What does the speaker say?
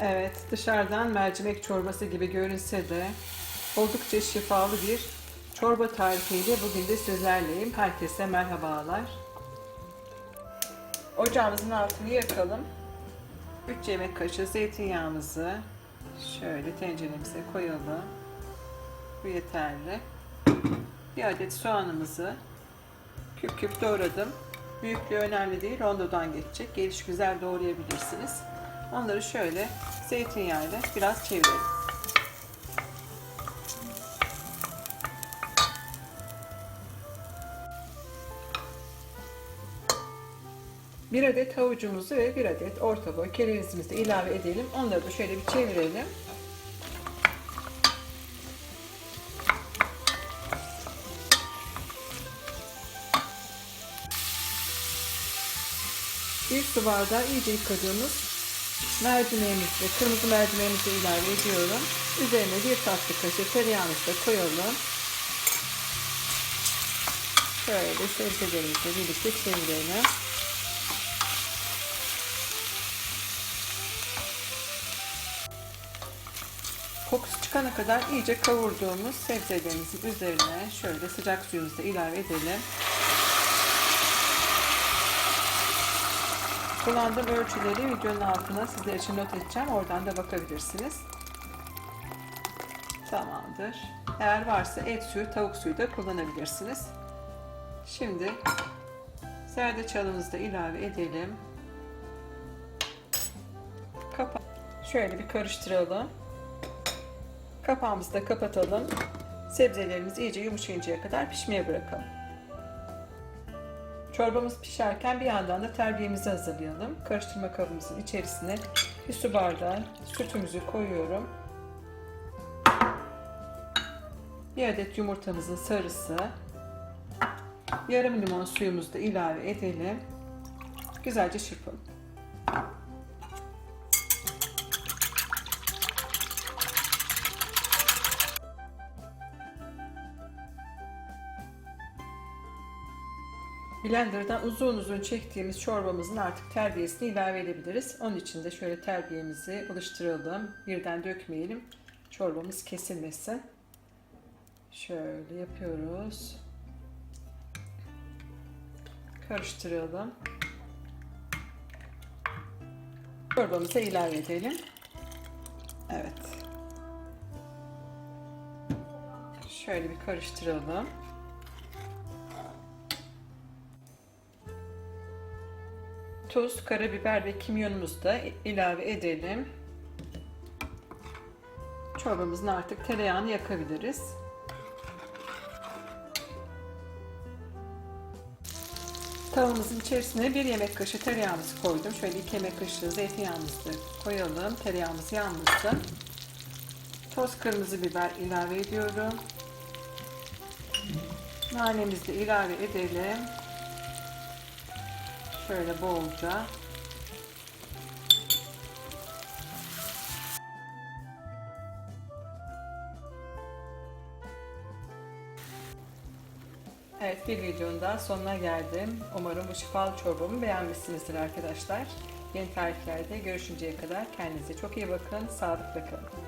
Evet, dışarıdan mercimek çorbası gibi görünse de oldukça şifalı bir çorba tarifiyle bugün de sizlerleyim. Herkese merhabalar. Ocağımızın altını yakalım. 3 yemek kaşığı zeytinyağımızı şöyle tenceremize koyalım. Bu yeterli. Bir adet soğanımızı küp küp doğradım. Büyüklüğü önemli değil, rondodan geçecek. Geliş güzel doğrayabilirsiniz. Onları şöyle zeytinyağıyla biraz çevirelim. Bir adet havucumuzu ve bir adet orta boy kerevizimizi ilave edelim. Onları da şöyle bir çevirelim. Bir su bardağı iyice yıkadığımız mercimeğimizi kırmızı mercimeğimizi ilave ediyorum. Üzerine bir tatlı kaşığı tereyağımızı da koyalım. Şöyle sebzelerimizle birlikte çevirelim. Kokusu çıkana kadar iyice kavurduğumuz sebzelerimizin üzerine şöyle sıcak suyumuzu da ilave edelim. Kullandığım ölçüleri videonun altına sizler için not edeceğim. Oradan da bakabilirsiniz. Tamamdır. Eğer varsa et suyu, tavuk suyu da kullanabilirsiniz. Şimdi zerdeçalımızı da ilave edelim. Kapa Şöyle bir karıştıralım. Kapağımızı da kapatalım. Sebzelerimiz iyice yumuşayıncaya kadar pişmeye bırakalım. Çorbamız pişerken bir yandan da terbiyemizi hazırlayalım. Karıştırma kabımızın içerisine bir su bardağı sütümüzü koyuyorum. Bir adet yumurtamızın sarısı, yarım limon suyumuzu da ilave edelim. Güzelce çırpalım. Blender'dan uzun uzun çektiğimiz çorbamızın artık terbiyesini ilave edebiliriz. Onun için de şöyle terbiyemizi alıştıralım. Birden dökmeyelim. Çorbamız kesilmesin. Şöyle yapıyoruz. Karıştıralım. Çorbamıza ilave edelim. Evet. Şöyle bir karıştıralım. Tuz, karabiber ve kimyonumuzu da ilave edelim. Çorbamızın artık tereyağını yakabiliriz. Tavamızın içerisine bir yemek kaşığı tereyağımızı koydum. Şöyle iki yemek kaşığı zeytinyağımızı koyalım. Tereyağımız yanmasın. Toz kırmızı biber ilave ediyorum. Nanemizi de ilave edelim. Şöyle bolca. Evet bir videonun daha sonuna geldim. Umarım bu şifalı çorbamı beğenmişsinizdir arkadaşlar. Yeni tariflerde görüşünceye kadar kendinize çok iyi bakın. Sağlıkla kalın.